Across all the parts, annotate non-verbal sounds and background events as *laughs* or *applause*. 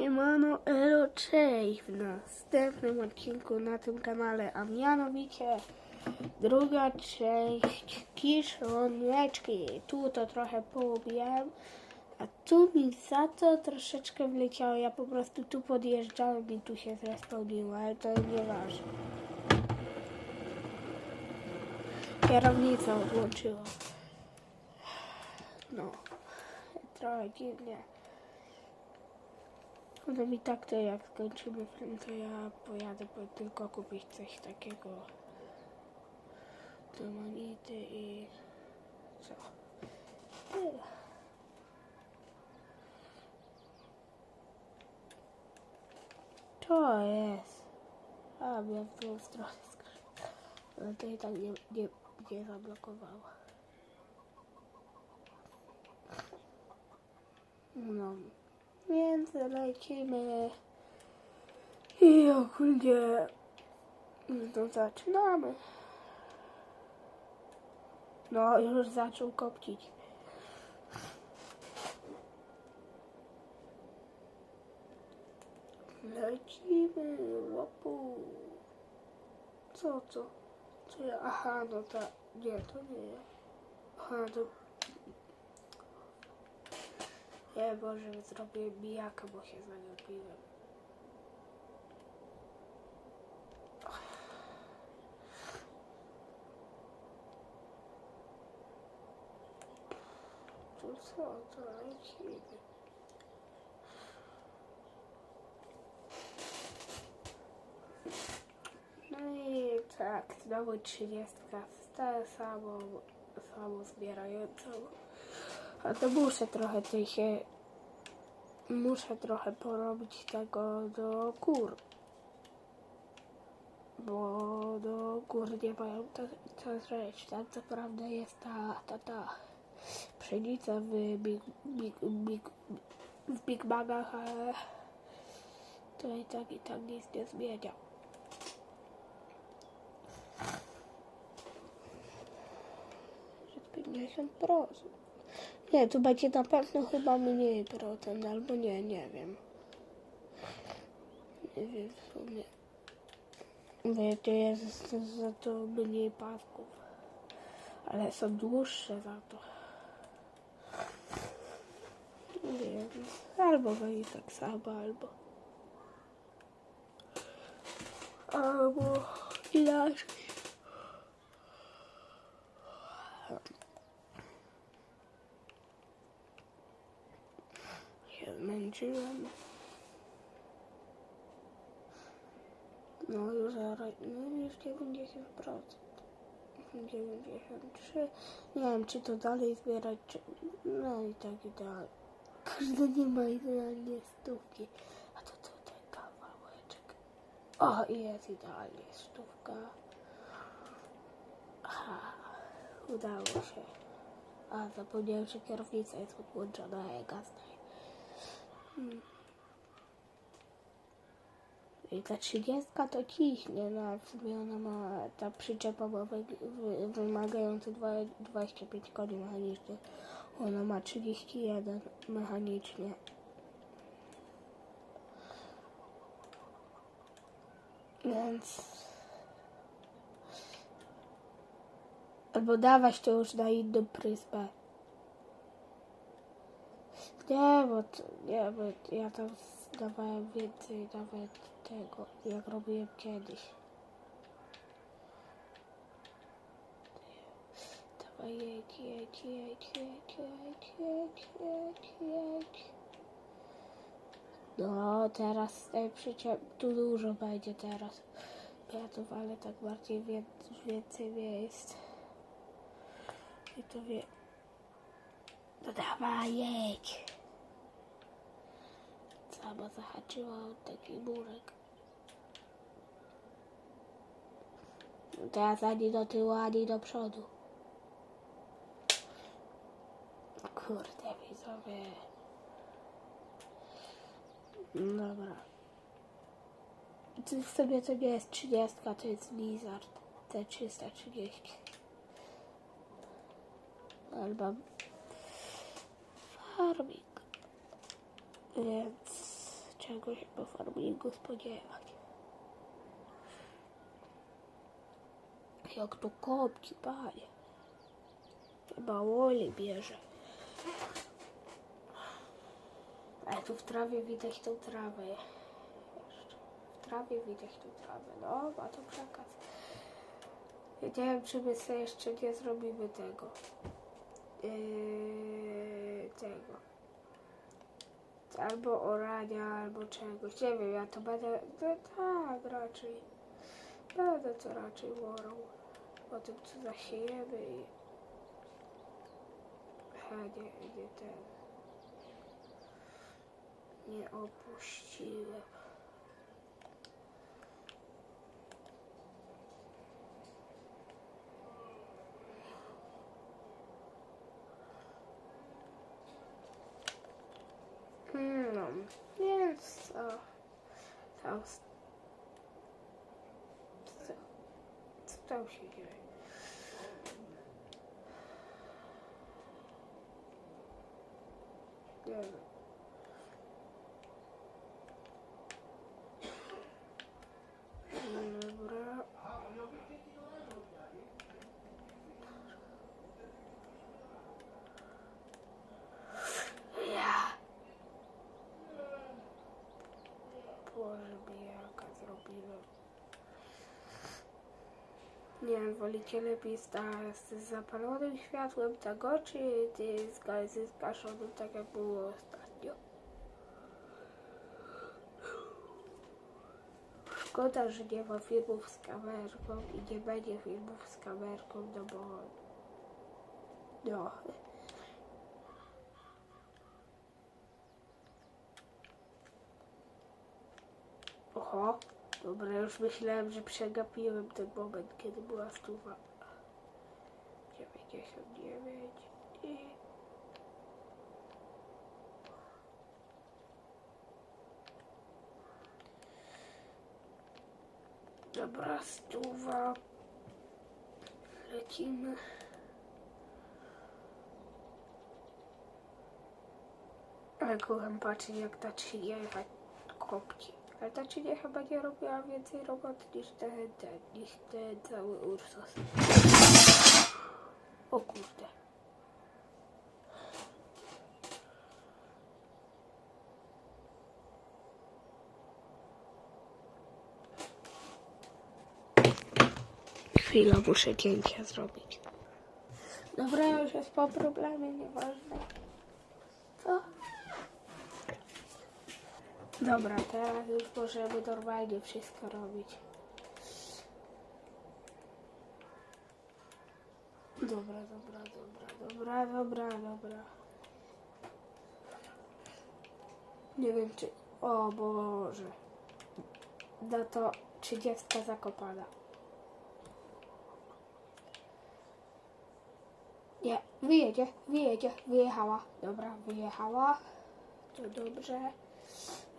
Siemano, elo, cześć w następnym odcinku na tym kanale, a mianowicie druga część kiszoneczki. Tu to trochę połubiłem, a tu mi za to troszeczkę wleciało. Ja po prostu tu podjeżdżałem i tu się zrespawniło, ale to nieważne. Kierownica odłączyła. No, trochę dziwnie. No mi tak to jak skończymy film, to ja pojadę po tylko kupić coś takiego. Demonity i co? To jest. A, miałem w stronę skrzynkę. Ale to i tak nie, nie, nie zablokowało. No. Więc lecimy. I ogólnie no zaczynamy. No, już zaczął kopcić. Lecimy, łopu. Co, co? Co ja? Aha, no ta, nie, to nie ja. Aha, to... Nie, Boże, zrobię mijaka, bo się zagapiłem. To co, to lecimy. No i tak, znowu trzydziestka, stale samo, samo zbierającą. A to muszę trochę tej się, muszę trochę porobić tego do kur. Bo do gór nie mają to, to rzecz. Tak naprawdę jest ta, ta, ta pszenica w Big, big, big, w Big Bagach, ale to i tak i tak nic nie zmienia. Że 50%. Nie, tu będzie na pewno chyba mniej procent, albo nie, nie wiem. Nie wiem w sumie. Wie, to jest za to mniej pasków. Ale są dłuższe za to. Więc albo będzie tak samo, albo. Albo inaczej. Się zmęczyłem. No już zaraz, no już 90%. 93. Nie wiem, czy to dalej zbierać, czy... No i tak i dalej. Kurde, nie ma idealnie stówki. A to tutaj kawałeczek. O, jest idealnie stówka. Aha, udało się. A, zapomniałem, że kierownica jest odłączona, a ja I ta trzydziestka to ciśnie, no w sumie ona ma, ta przyczepa wy, wy, wymagający dwa- 25 koni mechanicznych. Ona ma 31 mechanicznie. Więc... Albo dawać to już na inną pryzmę. Nie, bo to, nie, bo ja tam dawałem więcej nawet tego, jak robiłem kiedyś. Dawaj, jedź, jedź, jedź, jedź, jedź, jedź, jedź, jedź. No, teraz przyczep, tu dużo będzie teraz. Ja tu walę tak bardziej wie, więcej miejsc. I to wie... No dawaj, jedź. Sama zahaczyła o taki murek. No Teraz ani do tyłu, ani do przodu. Kurde, widzowie. Dobra. To sobie to nie jest 30, to jest Blizzard. T330. Albo farming. Więc czego się po farmingu spodziewać. Jak to kopci, panie. Chyba Woli bierze. Ale tu w trawie widać tą trawę. Jeszcze. W trawie widać tą trawę. No, ma to przekaz. Nie wiem, czy my sobie jeszcze nie zrobimy tego. Yy, tego. Albo orania, albo czegoś. Nie wiem, ja to będę. No, tak, raczej. Będę to raczej worą. O tym, co zasiejemy i. A nie, nie ten. Nie opuściłem. No, więc o, tam, s- co, co tam się dzieje? Nie wiem. Dobra. Ja. Boże, bijaka zrobiłem. Nie wiem, wolicie lepiej z zapalonym światłem tego, czy ty z z zgaszonym, tak jak było ostatnio? Szkoda, że nie ma filmów z kamerką i nie będzie filmów z kamerką, no bo... No. Oho, dobra, już myślałem, że przegapiłem ten moment, kiedy była stuwa. 99 i... Dobra, stuwa. Lecimy. Ale kocham patrzeć jak ta czynia kopci. Ale ta czynia chyba nie robiła więcej robot niż ten, ten, niż ten cały Ursus. O kurde. Chwila, muszę cięcie zrobić. Dobra, już jest po problemie, nieważne. Co? Dobra, teraz już możemy normalnie wszystko robić. Dobra, dobra, dobra, dobra, dobra, dobra. Nie wiem czy... O Boże. No to trzydziestka zakopana. Nie, wyjedzie, wyjedzie, wyjechała. Dobra, wyjechała. To dobrze.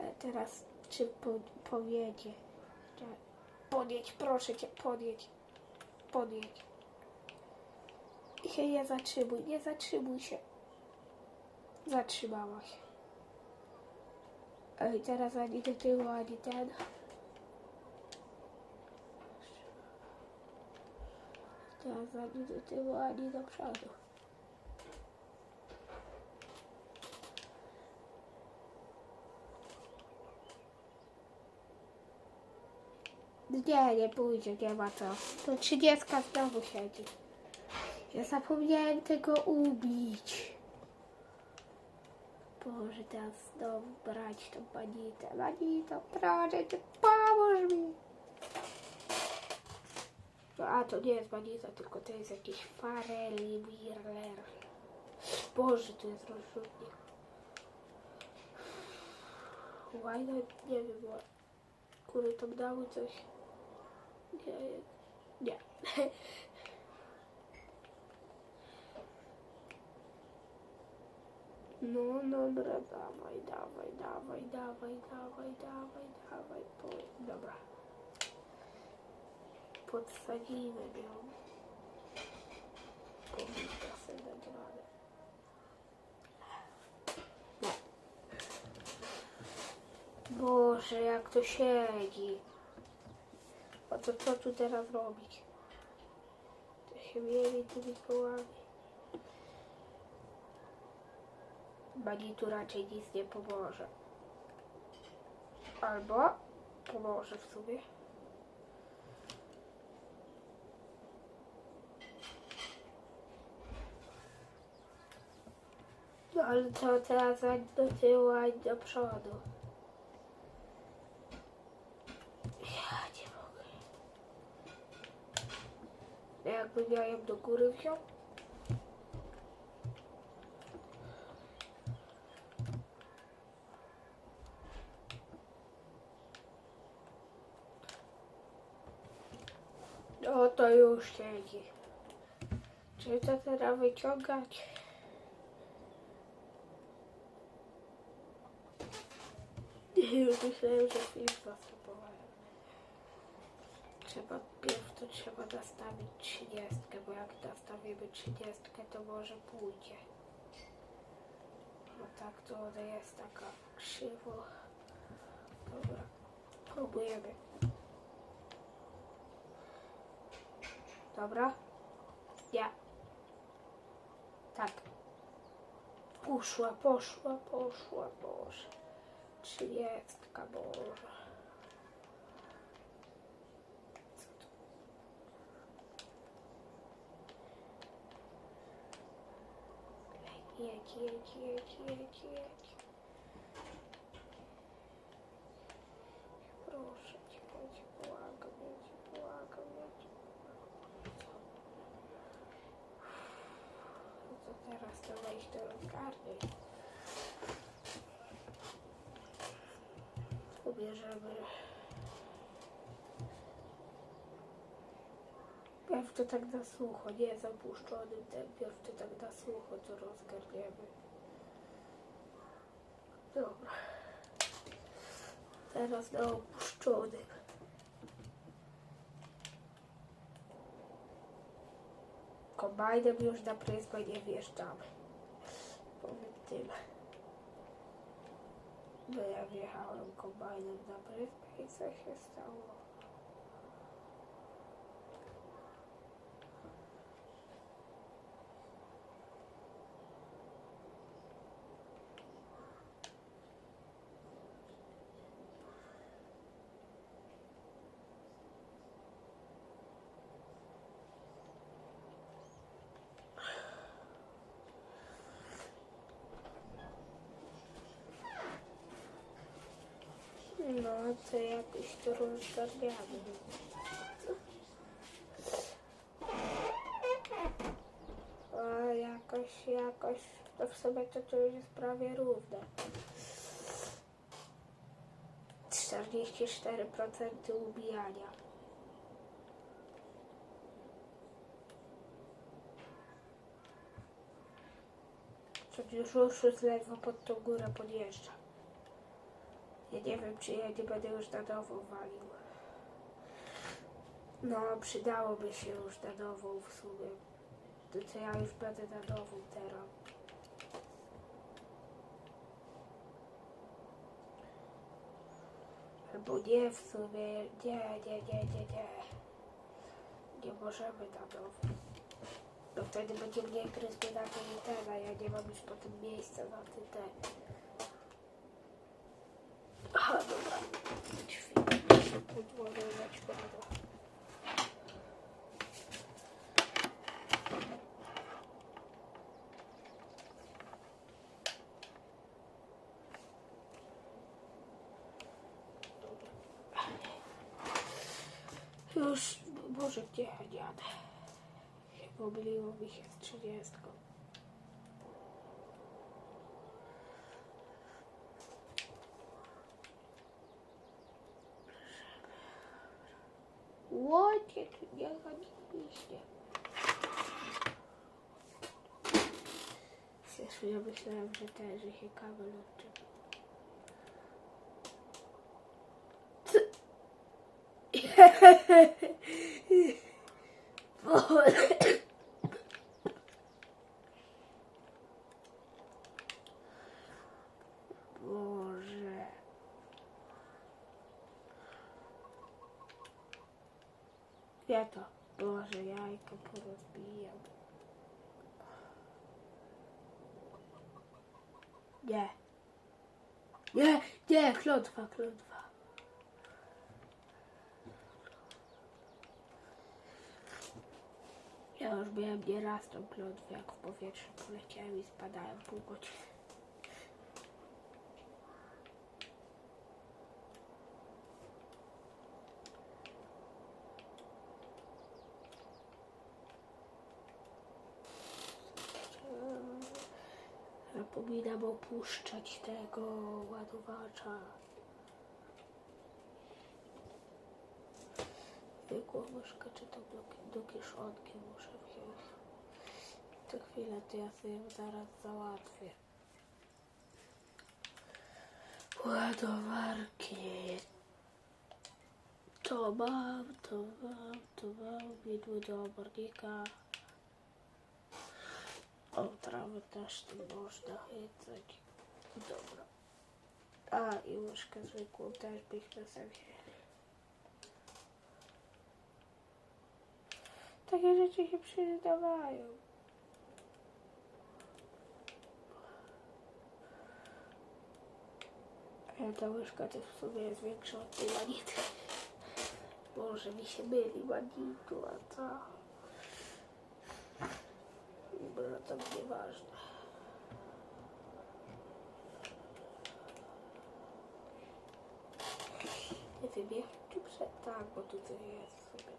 E, Teraz czy po, pojedzie? Podjedź, proszę cię, podjedź. Podjedź. I się nie zatrzymuj, nie zatrzymuj się. Zatrzymała się. Ej, teraz ani do tyłu, ani ten. Teraz ani do tyłu, ani do przodu. Nie, nie pójdzie, nie ma co. To trzydziestka znowu siedzi. Ja zapomniałem tego ubić. Boże, teraz znowu brać tą banitę. Banito, proszę cię, pomóż mi. No, a to nie jest banita, tylko to jest jakiś fareli birler. Boże, to jest rozrzutnik. Łajna, nie wiem, kury tam dały coś. Nie. *laughs* No, dobra, dawaj, dawaj, dawaj, dawaj, dawaj, dawaj, dawaj, po, dobra. Podsadzimy ją. Powinna sobie dać. Boże, jak to siedzi. To co tu teraz robić? To się mieli tymi kołami. Bani tu raczej nic nie pomoże. Albo pomoże w sumie. No ale to teraz do tyłu, do przodu. Ja nie mogę. Jakbym ja ją do góry wziął? O, to już siedzi. Czy to teraz wyciągać? *laughs* Już myślałem, że film zastępowałem. Trzeba, pierw to trzeba nastawić 30, bo jak nastawimy 30, to może pójdzie. Bo tak to jest taka krzywo. Dobra, próbujemy. Dobra? Ja. Tak. Poszła, poszła, poszła, Boże. Trzydziestka, Boże. Co to? Jedź, jedź, jedź, jedź, jedź. Proszę cię, ja cię błagam, ja cię błagam, ja cię No to teraz trzeba iść do rozgardy. Ubierzemy. Pierw to tak na sucho, nie zapuszczonym ten, pierw to tak na sucho, to rozgarniemy. Dobra. Teraz na opuszczonym. Kombajnem już na pryzmę nie wjeżdżamy. Powiem tyle. Bo ja wjechałem kombajnem na pryzmę i co się stało? To jakoś to rozgarniamy. A jakoś, jakoś, to w sobie to, to już jest prawie równe. 44% ubijania. Przecież już już ledwo pod tą górę podjeżdża. Ja nie wiem, czy ja nie będę już na nową walił. No, przydałoby się już na nową w sumie. To co ja już będę na nową teraz. Albo nie w sumie. Nie, nie, nie, nie, nie. Nie możemy na nową. No wtedy będzie mniej pryzmy na ten ten, a ja nie mam już potem miejsca na ten ten. Aha, dobra. Chwilę. Podładować będę. Już, Boże, gdzie ja pomyliło mi się z trzydziestką. Łodzie tu nie chodziliście. Zresztą ja myślałem, że też że się kabel odczepi. Boże. Boże. Ja to. Boże, jajka porozbijam. Nie. Nie, nie, klątwa, klątwa. Ja już miałem nieraz tą klątwę, jak w powietrze poleciałem i spadałem pół godziny. Zapominam opuszczać tego ładowacza. Zwykłą łyżkę czy to do, do kieszonki muszę wziąć. To chwilę to ja sobie zaraz załatwię. Ładowarki. To mam, to mam, to mam. Widły do obornika. O, trawę też tu można chycać. Dobra. A, i łyżkę zwykłą też byśmy sobie wzięli. Takie rzeczy się przydawają. A ta łyżka też w sumie jest większa od tej manity. Może mi się myli manitu, a ta... Dobra, to nieważne. Nie wiem, czy przed... Tak, bo tutaj jest sobie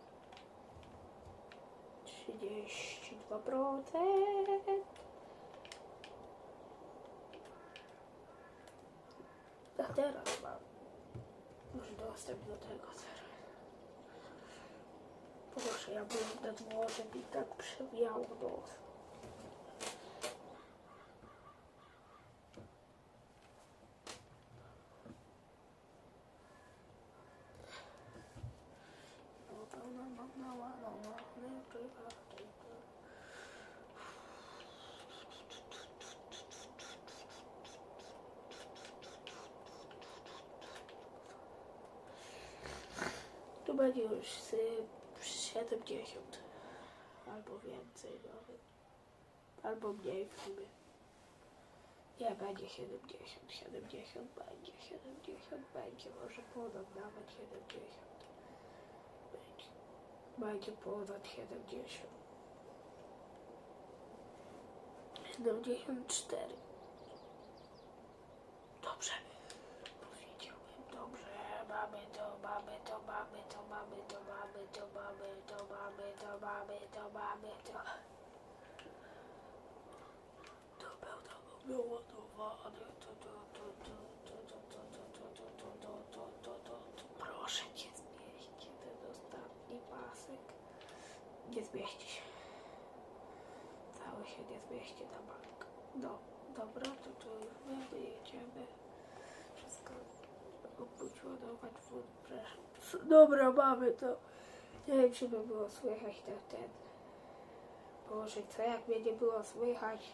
32%. A teraz mam już dostęp do tego teraz. Proszę, ja byłem nad morzem i tak przewijało nos. To będzie już z 70 albo więcej nawet. Albo mniej w sumie. Nie, będzie 70, 70 będzie, 70 będzie, może ponad nawet 70. Będzie, ponad 70. 74. Dobrze. Powiedziałem dobrze. Mamy to, mamy to, mamy to, mamy to, mamy to, mamy to, mamy to, mamy to, mamy to. To pełno było ładowane. To, to, to, to, to, Nie zmieści się. Cały się nie zmieści na bank. No, dobra, to to już my jedziemy. Wszystko ładować wód. Dobra, mamy to. Nie wiem, czy by było słychać ten, ten. Boże, co jak mnie nie było słychać?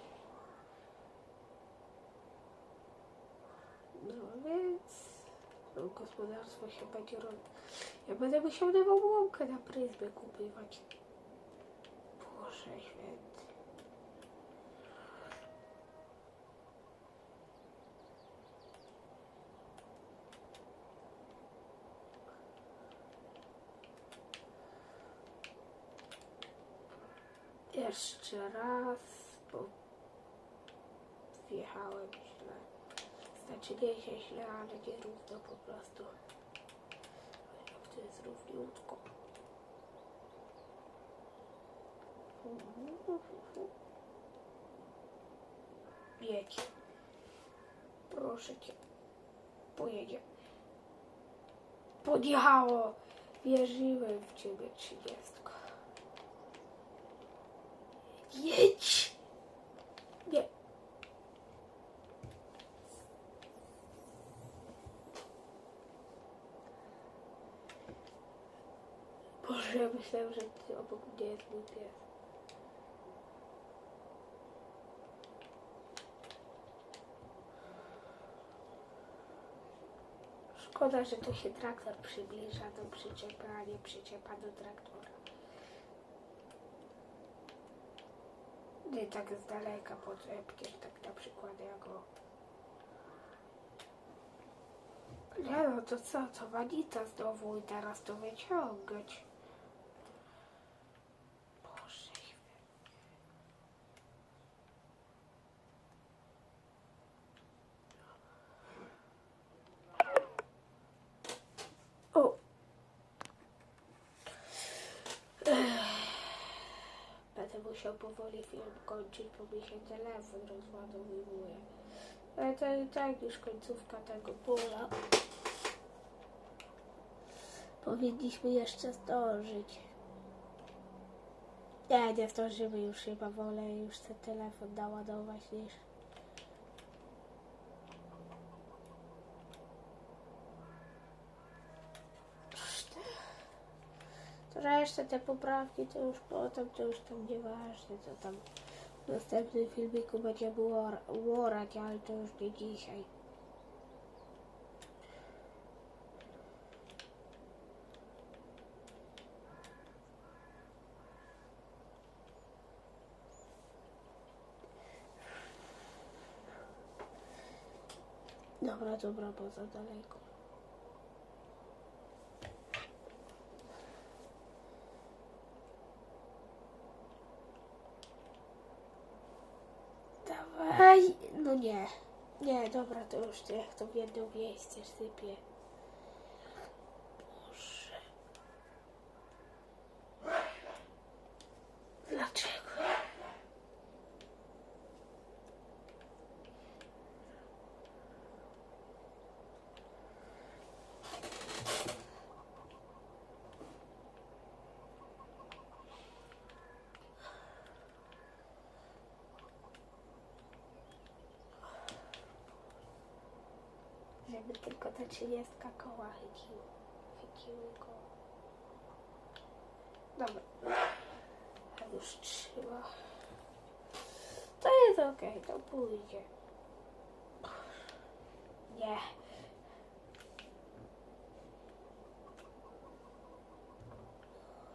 No więc... No, gospodarstwo się będzie roz... Ja będę musiał nową łąkę na pryzmę kupywać. Boże święty. Jeszcze raz, bo wjechałem źle. Znaczy nie się źle, ale nie równo po prostu. Jak to jest równiutko. Jedź. Proszę cię. Pojedzie. Podjechało. Wierzyłem w ciebie, trzydziestko. Jedź! Nie. Boże, myślałem, że ty obok mnie jest mój pies. Szkoda, że tu się traktor przybliża do przyczepy, a nie do traktora. Nie tak z daleka podepniesz, tak na przykład jak o... Nie no, to co, to wanita znowu i teraz to wyciągać. Musiał powoli film kończyć, bo mi się telefon rozładowuje. Ale to i tak już końcówka tego pola. Powinniśmy jeszcze zdążyć. Nie, nie zdążymy już chyba, wolę już ten telefon naładować niż... To resztę te poprawki to już potem, to już tam nieważne, to tam w następnym filmiku będzie war, worać, ale to już nie dzisiaj. Dobra, dobra, bo za daleko. Dawaj, no nie. Dobra, to już nie, jak to w jedno miejsce sypie. Żeby tylko ta 30 koła chyciły. Chyciły go. Dobra. A już trzyma. To jest okej, to pójdzie. Nie.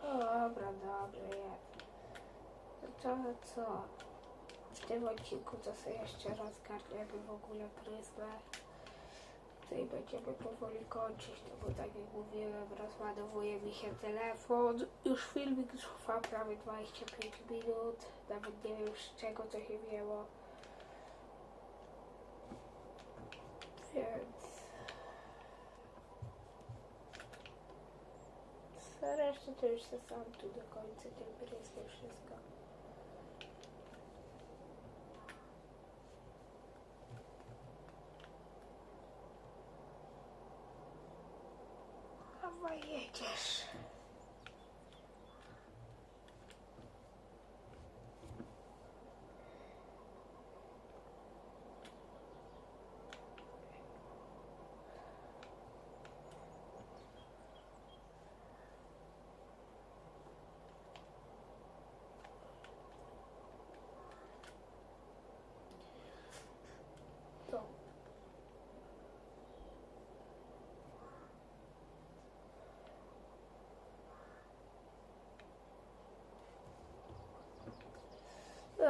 O, dobra, dobrze jest. To co? W tym odcinku to sobie jeszcze rozgarniemy w ogóle pryzmę. Tutaj będziemy powoli kończyć, no bo tak jak mówiłem, rozładowuje mi się telefon. Już filmik trwa prawie 25 minut. Nawet nie wiem z czego to się wzięło. Więc... Resztę to już sam tu do końca tym pryskiem wszystko. Dawaj, jedziesz. To.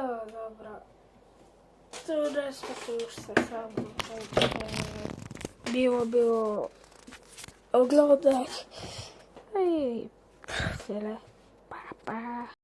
No dobra. To resztę to już se sam kończę. Miło było oglądać. No i tyle.